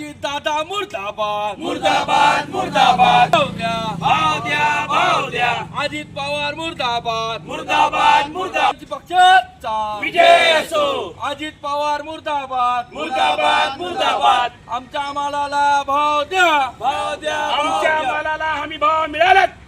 मुर्दाबाद. मुर्दाबाद मुर्दाबाद. भाव द्या. भाव द्या भाव द्या. अजित पवार मुर्दाबाद. मुर्दाबाद मुर्दाबाद. पक्षाचा. विजय असो अजित पवार मुर्दाबाद. मुर्दाबाद मुर्दाबाद. आमच्या मालाला भाव द्या. भाव द्या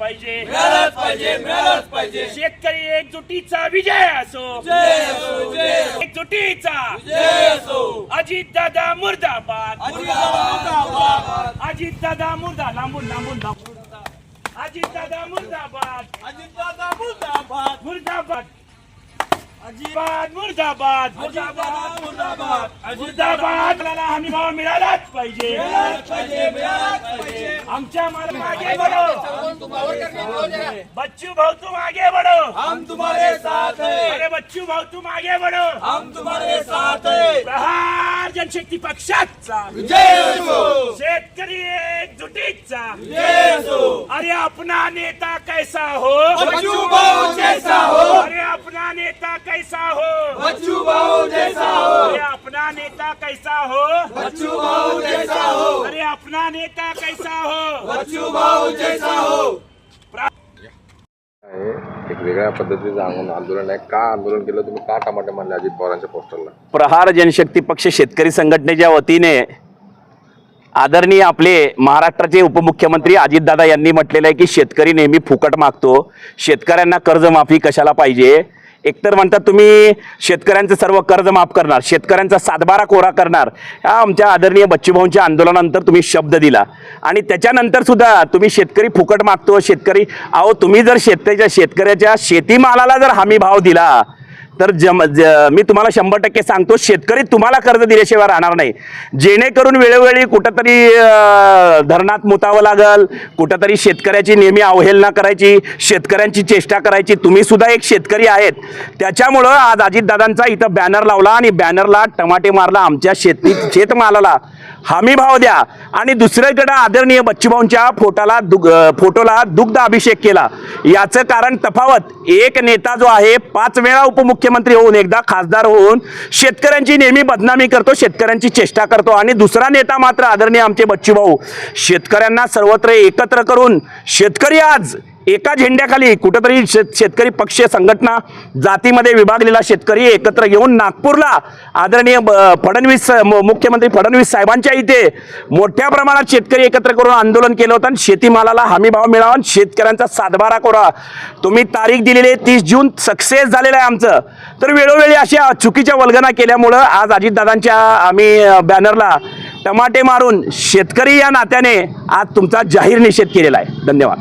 पाहिजे. मिळालंच पाहिजे मिळालंच पाहिजे. शेतकरी एकजुटीचा विजय असो. जय असो जय असो. एकजुटीचा. जय असो. अजित दादा मुर्दाबाद मुर्दाबाद. अजित दादा मुर्दा लांबून लांबून लांबून. अजित दादा मुर्दाबाद. अजितदादा मुर्दाबाद. मुर्दाबाद. अजिबाद मुर्दाबाद. मुर्दाबाद मुर्दाबाद. मुर्दाबाद. हमी भाव मिळालाच पाहिजे. आमच्या माल मागे बढो बच्चू भाऊ तुम आगे बढ़ो हम तुम्हारे साथ हैं. अरे बच्चू भाऊ तुम आगे बढ़ो हम तुम्हारे साथ हैं. प्रहार जनशक्ती पक्षाचा. जय असो. शेतकरी एकजुटीचा जय असो. अरे अपना नेता कैसा हो? बच्चू भाऊ जैसा हो. अरे नेता कैसा हो? बच्चू भाऊ जैसा हो। अरे अपना नेता कैसा हो? बच्चू भाऊ जैसा हो। अरे अपना नेता कैसा हो? बच्चू भाऊ जैसा हो। एक वेगळ्या पद्धतीचं आंदोलन आंदोलन आहे. का आंदोलन केलं? तुम्ही का टमाटे मारले अजित पवारांच्या पोस्टरला? प्रहार जनशक्ती पक्ष शेतकरी संघटनेच्या वतीने आदरणीय आपले महाराष्ट्राचे उपमुख्यमंत्री अजितदादा यांनी म्हटलेलं आहे की शेतकरी नेहमी फुकट मागतो. शेतकऱ्यांना कर्जमाफी कशाला पाहिजे? एकतर म्हणतात तुम्ही शेतकऱ्यांचं सर्व कर्ज माफ करणार शेतकऱ्यांचा सातबारा कोरा करणार. ह्या आमच्या आदरणीय बच्चूभाऊंच्या आंदोलनानंतर तुम्ही शब्द दिला. आणि त्याच्यानंतर सुद्धा तुम्ही शेतकरी फुकट मागतो शेतकरी अहो तुम्ही जर शेतकऱ्याच्या शेतकऱ्याच्या शेतीमालाला जर हमी भाव दिला तर जम ज मी तुम्हाला शंभर टक्के सांगतो शेतकरी तुम्हाला कर्ज दिल्याशिवाय राहणार नाही. जेणेकरून वेळोवेळी कुठंतरी धरणात मुतावं लागल कुठंतरी शेतकऱ्याची नेहमी अवहेलना करायची शेतकऱ्यांची चेष्टा करायची. तुम्ही सुद्धा एक शेतकरी आहेत. त्याच्यामुळं आज अजितदादांचा इथं बॅनर लावला आणि बॅनरला टमाटे मारला आमच्या शेती शेतमालाला. हमी भाव द्या. आणि दुसरीकडे आदरणीय बच्चूभाऊंच्या फोटाला दुग फोटोला दुग्ध अभिषेक केला. याचं कारण तफावत एक नेता जो आहे पाच वेळा उपमुख्य मुख्यमंत्री होऊन एकदा खासदार होऊन शेतकऱ्यांची नेहमी बदनामी करतो शेतकऱ्यांची चेष्टा करतो. आणि दुसरा नेता मात्र आदरणीय आमचे बच्चूभाऊ शेतकऱ्यांना सर्वत्र एकत्र करून शेतकरी आज एका झेंड्याखाली कुठंतरी शेत शेतकरी पक्ष संघटना जातीमध्ये विभागलेला शेतकरी एकत्र घेऊन नागपूरला आदरणीय ब- फडणवीस मुख्यमंत्री फडणवीस साहेबांच्या इथे मोठ्या प्रमाणात शेतकरी एकत्र करून आंदोलन केलं होतं आणि शेतीमालाला हमीभाव मिळावा आणि शेतकऱ्यांचा सातबारा कोरा. तुम्ही तारीख दिलेली आहे तीस जून सक्सेस झालेलं आहे आमचं. तर वेळोवेळी अशा चुकीच्या वल्गना केल्यामुळं आज अजितदादांच्या आम्ही बॅनरला टमाटे मारून शेतकरी या नात्याने आज तुमचा जाहीर निषेध केलेला आहे. धन्यवाद.